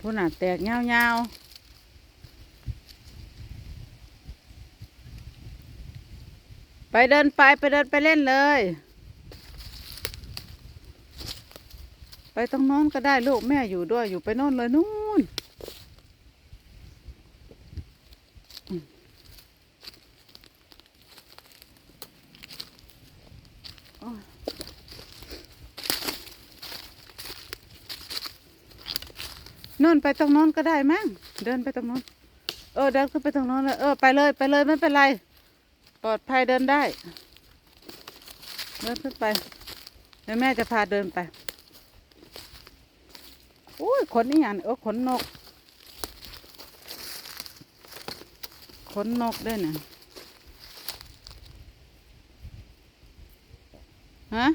พุ่นอะแตกเงาเงาไปเดินไปไปเดินไปเล่นเลย ไปตรงโน้นก็ได้ลูกแม่อยู่ด้วยอยู่ไปโน่นเลยนู่นอืมโอ้ย นู่นไปตรงโน้นก็ได้มั้งเดินไปตรงโน้นเออเดินขึ้นไปตรงโน้นเลยเออไปเลยไปเลยไม่เป็นไร ปลอดภัยเดินได้ เดินขึ้นไปเดี๋ยวแม่จะพาเดินไปอุ้ยขนนี่อย่างเออขนนก ขนนกด้วยนะฮะ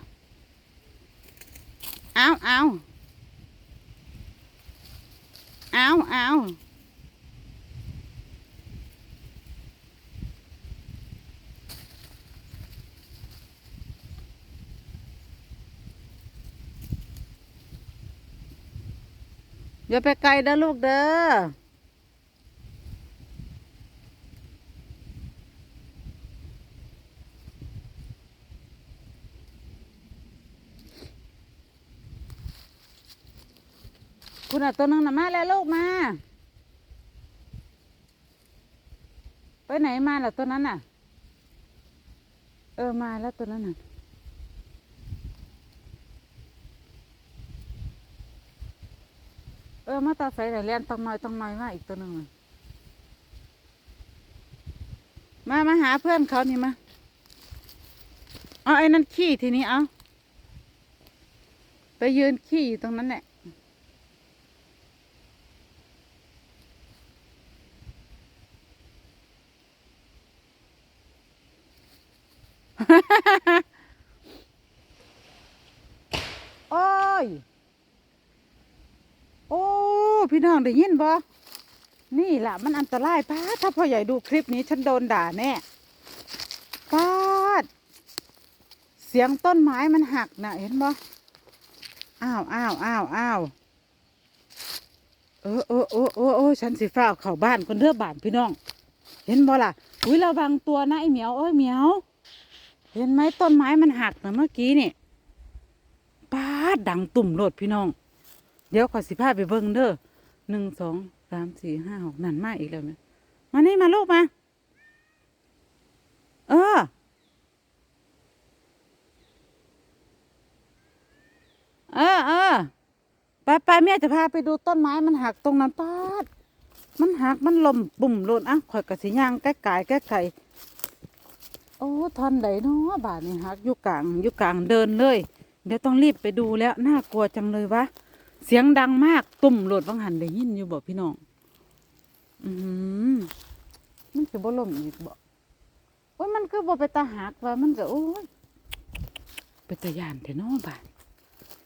เอาเอา เอาเอาอย่าไปไกลเด้อลูกเด้อ คุณอะตัวนึงน่ะมาแล้วลูกมา ไปไหนมาล่ะตัวนั้นน่ะ เออมาแล้วตัวนั้นน่ะเออมาตาใส่ไหนเรียนต้องน้อยต้องน้อยมาอีกตัวหนึ่งมามาหาเพื่อนเขานี่มาเอาไอ้นั่นขี้ทีนี้เอาไปยืนขี้อยู่ตรงนั้นแหละ โอ้ย โอ้ พี่น้องได้ยินบ่นี่แหละมันอันตรายป้าถ้าพ่อใหญ่ดูคลิปนี้ฉันโดนด่าแน่ป้าดเสียงต้นไม้มันหักนะเห็นบ่อ้าวอ้าวอ้าวอ้าวเออเออเออเออเออฉันสิฟ้าเข้าบ้านคนเด้อบ้านพี่น้อง เห็นบ่ล่ะอุ้ยระวังตัวนะไอ้เหมียวเอ้ยเหมียว เห็นไหมต้นไม้มันหักนะเมื่อกี้นี่ป้าดดังตุ่มโลดพี่น้อง เดี๋ยวขอสิพาไปเบิ่งเด้อ หนึ่งสองสามสี่ห้าหกนั่นมาอีกแล้วไหมมานี่มาลูกมา เออ เออเออไปไปแม่จะพาไปดูต้นไม้มันหักตรงนั้นป้าดมันหักมันลมปุ่มโลนอะข่อยกระสิย่างใกล้ไก่ใกล้ไก่โอ้ทอนไหนเนาะบาทนี่หักอยู่กลางอยู่กลางเดินเลย เดี๋ยวต้องรีบไปดูแล้ว น่ากลัวจังเลยวะ เสียงดังมากตุ่มโหลดวังหันได้ยินอยู่บอกพี่น้อง อือหือมันจะบ่ล่มอีกบอกโอ้ยมันคือบ่ไปตาหักว่ามันจะโอ้ยไปตะยานแต่น้อบาด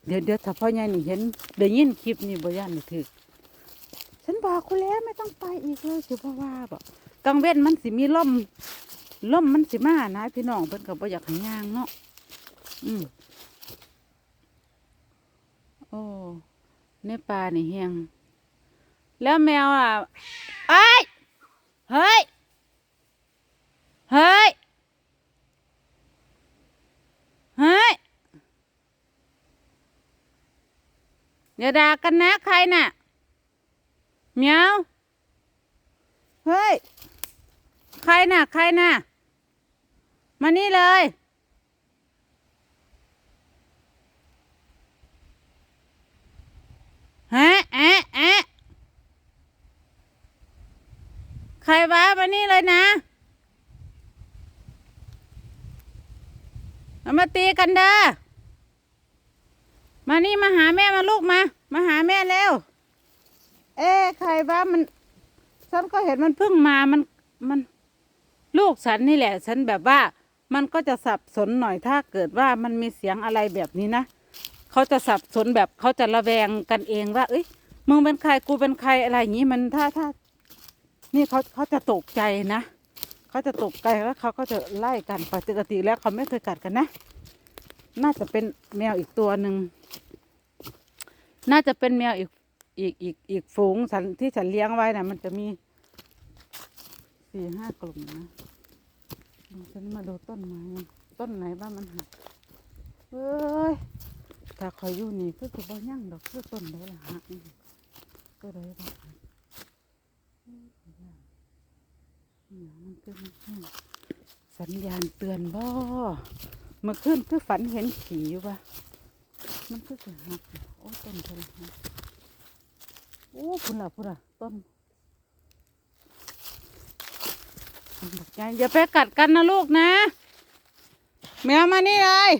เดี๋ยวเดี๋ยวถ้าพ่อใหญ่นี่เห็นได้ยินคลิปนี่บ่ย่านนี่ถึกฉันบอกคุณแล้วไม่ต้องไปอีกเลยสิบ่ว่าบอกกังเว้นมันสิมีล่มล่มมันสิมานะพี่น้องเพิ่นก็บ่อยากให้ย่างเนาะอืมโอ้ ในป่านี่เฮียงแล้วแมวอะเอ้ยเฮ้ยเฮ้ยเฮ้ยอย่าด่ากันนะใครน่ะเมียวเฮ้ย ใครน่ะ ใครน่ะ มานี่เลย ฮะแอะแอะใครวะมานี่เลยนะเอามาตีกันเด้อมานี่มาหาแม่มาลูกมา มาหาแม่แล้ว เอ๊ะใครว่ามันฉันก็เห็นมันเพิ่งมามันมันลูกฉันนี่แหละ ฉันแบบว่า มันก็จะสับสนหน่อยถ้าเกิดว่ามันมีเสียงอะไรแบบนี้นะ เขาจะสับสนแบบเขาจะระแวงกันเองว่า เอ้ยมึงเป็นใครกูเป็นใครอะไรอย่างนี้มันถ้าถ้า นี่เขาเขาจะตกใจนะเขาจะตกใจแล้วเขาก็จะไล่กันปกติแล้วเขาไม่เคยกัดกันนะ น่าจะเป็นแมวอีกตัวหนึ่งน่าจะเป็นแมวอีกอีกอีกอีกฝูงฉันที่ฉันเลี้ยงไว้น่ะมันจะมีสี่ห้ากลุ่มนะฉันมาดูต้นไม้ต้นไหนบ้างมันหักเอ้ย ถ้าคอยอยู่นี่ก็คือบ่ยั่งดอกคือต้นไหนล่ะหักนี่ก็เลยบ่หักเอ้ยเนี่ยมันคือมันสัญญาณเตือนบ่เมื่อคืนคือฝันเห็นผีอยู่ปะมันคือสิหักโอ้ต้นเท่าไหร่โอ้พุ่นละพุ่นละต้นอย่าไปกัดกันนะลูกนะแมวมานี่เลย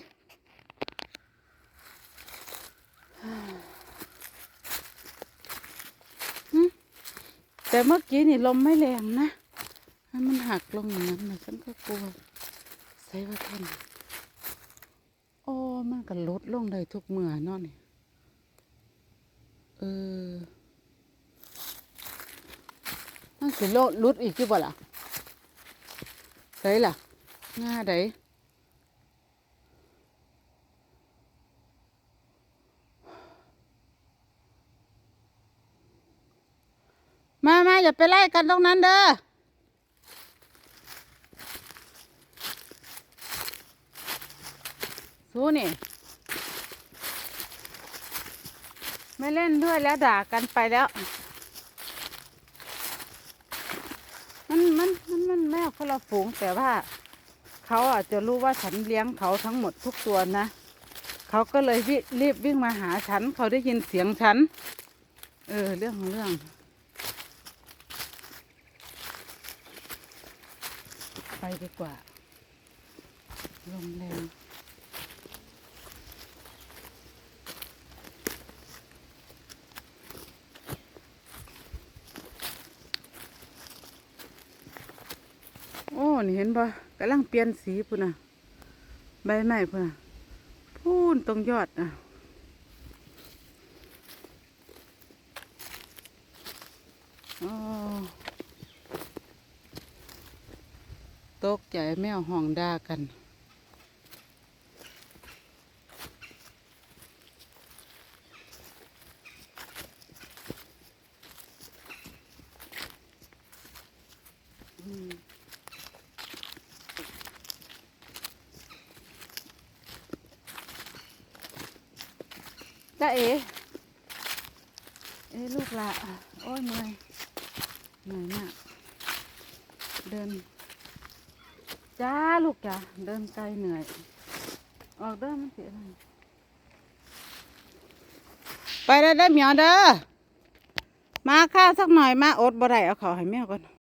แต่เมื่อกี้นี่ลมไม่แรงนะให้มันหักลงอย่างนั้นนะฉันก็กลัวใส่ว่าท่านโอ้มันก็ลดลงได้ทุกเมื่อเนาะนี่เออมันสิโลดลุดอีกที่บ่ล่ะไดล่ะง่าไดมามา อย่าไปไล่กันตรงนั้นเด้อสู้นี่ไม่เล่นด้วยแล้วด่ากันไปแล้ว มันมันมันมันแม่คนละฝูงแต่ว่าเขาอาจจะรู้ว่าฉันเลี้ยงเขาทั้งหมดทุกตัวนะ เขาก็เลยวิรีบวิ่งมาหาฉัน เขาได้ยินเสียงฉัน เออ เรื่องของเรื่อง ไปดีกว่า ลมแรงโอ้นี่เห็นปะกำลังเปลี่ยนสีพุ่นน่ะ ใบไม้พุ่นน่ะ พูนตรงยอดอะ ตกใจแมวห้องด่ากันอืมจ้าเอ๋เอ้ลูกละโอ้ยเมื่อยเหนื่อยมากเดิน จ้าลูกจ้าเดินไกลเหนื่อย ออกเดินมันเสียอะไรไปได้ได้เหมียวเด้อมาข้าวสักหน่อยมาอดบ่ได้เอาเขาให้แม่ก่อน